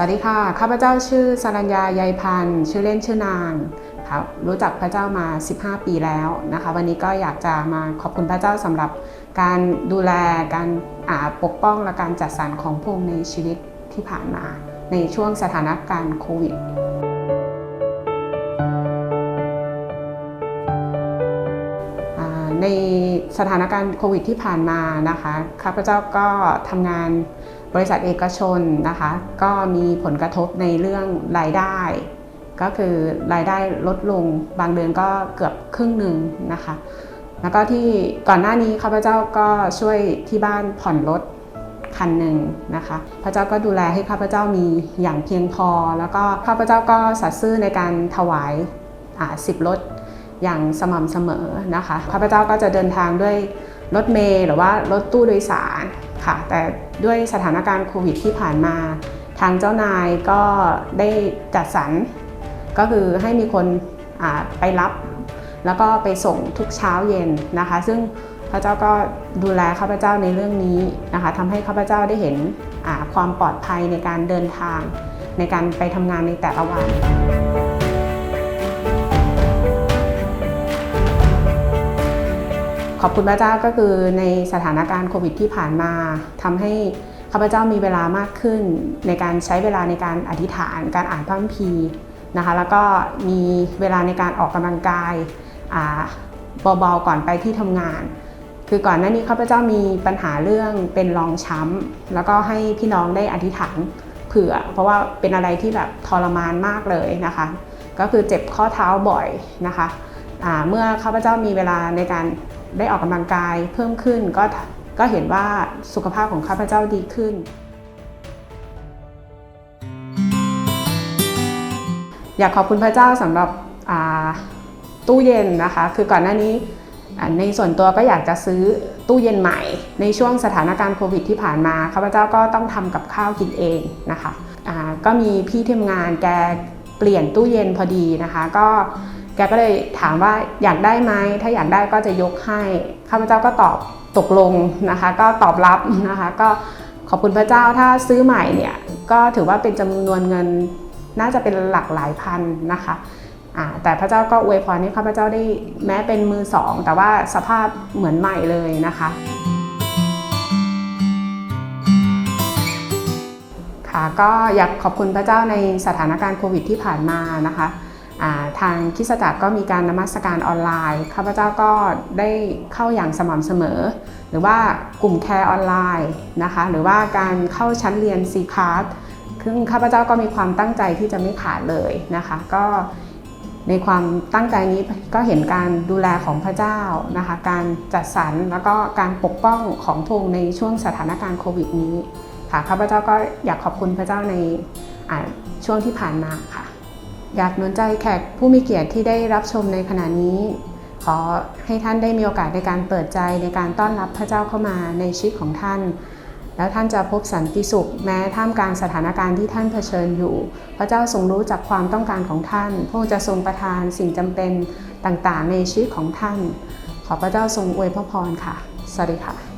สวัสดีค่ะ ข้าพเจ้าชื่อสรัญญายายพันธ์ ชื่อเล่นชื่อนางครับรู้จักพระเจ้ามา 15 ปีแล้วนะคะ วันนี้ก็อยากจะมาขอบคุณพระเจ้าสำหรับการดูแลการปกป้องและการจัดสรรของพระองในชีวิตที่ผ่านมา ในช่วงสถานการณ์โควิดในสถานการณ์โควิดที่ผ่านมานะคะข้าพเจ้าก็ทำงาน บริษัทเอกชนนะคะก็มีผลกระทบในเรื่องรายได้ ก็คือรายได้ลดลงบางเดือนก็เกือบครึ่งหนึ่งนะคะแล้วก็ที่ก่อนหน้านี้ข้าพเจ้าก็ช่วยที่บ้านผ่อนรถคันหนึ่งนะคะ พระเจ้าก็ดูแลให้ข้าพเจ้ามีอย่างเพียงพอ แล้วก็ข้าพเจ้าก็สัตย์ซื่อในการถวายสิบรถอย่างสม่ำเสมอนะคะ ข้าพเจ้าก็จะเดินทางด้วยรถเมล์หรือว่ารถตู้โดยสาร ค่ะ แต่ด้วยสถานการณ์โควิดที่ผ่านมา ทางเจ้านายก็ได้จัดสรร ก็คือให้มีคนไปรับ แล้วก็ไปส่งทุกเช้าเย็นนะคะ ซึ่งพระเจ้าก็ดูแลข้าพเจ้าในเรื่องนี้นะคะทำให้ข้าพเจ้าได้เห็นความปลอดภัยในการเดินทาง ในการไปทำงานในแต่ละวัน ขอบคุณพระเจ้าก็คือในสถานการณ์โควิดที่ผ่านมาทำให้ข้าพเจ้ามีเวลามากขึ้น ในการใช้เวลาในการอธิษฐาน การอ่านพระคัมภีร์นะคะแล้วก็มีเวลาในการออกกำลังกายเบาๆก่อนไปที่ทำงาน คือก่อนหน้านี้ข้าพเจ้ามีปัญหาเรื่องเป็นรองช้ำแล้วก็ให้พี่น้องได้อธิษฐานเผื่อ เพราะว่าเป็นอะไรที่แบบทรมานมากเลยนะคะ ก็คือเจ็บข้อเท้าบ่อยนะคะเมื่อข้าพเจ้ามีเวลาในการ ได้ออกกำลังกายเพิ่มขึ้นก็ก็เห็นว่าสุขภาพของข้าพเจ้าดีขึ้น อยากขอบคุณพระเจ้าสำหรับตู้เย็นนะคะ คือก่อนหน้านี้ในส่วนตัวก็อยากจะซื้อตู้เย็นใหม่ ในช่วงสถานการณ์โควิดที่ผ่านมาข้าพเจ้าก็ต้องทำกับข้าวกินเองนะคะก็มีพี่ที่ทำงานแกเปลี่ยนตู้เย็นพอดีนะคะ ก็ แกก็เลยถามว่าอยากได้ไหมถ้าอยากได้ก็จะยกให้ข้าพเจ้าก็ตอบตกลงนะคะ ก็ตอบรับนะคะ ก็ขอบคุณพระเจ้าถ้าซื้อใหม่เนี่ยก็ถือว่าเป็นจำนวนเงินน่าจะเป็นหลักหลายพันนะคะแต่พระเจ้าก็อวยพรให้ข้าพเจ้าได้แม้เป็นมือสอง แต่ว่าสภาพเหมือนใหม่เลยนะคะค่ะก็อยากขอบคุณพระเจ้าในสถานการณ์โควิดที่ผ่านมานะคะ ทางคิสตจักรก็มีการนมัสการออนไลน์ข้าพเจ้าก็ได้เข้าอย่างสม่ำเสมอ หรือว่ากลุ่มแคร์ออนไลน์นะคะหรือว่าการเข้าชั้นเรียน C c l a s s ซึ่งข้าพเจ้าก็มีความตั้งใจที่จะไม่ขาดเลยนะคะ ก็ในความตั้งใจนี้ก็เห็นการดูแลของพระเจ้านะคะ การจัดสรรแล้วก็การปกป้องของพงค์ในช่วงสถานการณ์โควิดนี้ค่ะข้าพเจ้าก็อยากขอบคุณพระเจ้าในช่วงที่ผ่านมาค่ะ อยากหนุนใจแขกผู้มีเกียรติที่ได้รับชมในขณะนี้ ขอให้ท่านได้มีโอกาสในการเปิดใจในการต้อนรับพระเจ้าเข้ามาในชีวิตของท่าน แล้วท่านจะพบสันติสุข แม้ท่ามกลางสถานการณ์ที่ท่านเผชิญอยู่ พระเจ้าทรงรู้จากความต้องการของท่าน พระองค์จะทรงประทานสิ่งจำเป็นต่างๆ ในชีวิตของท่าน ขอพระเจ้าทรงอวยพระพรค่ะ สวัสดีค่ะ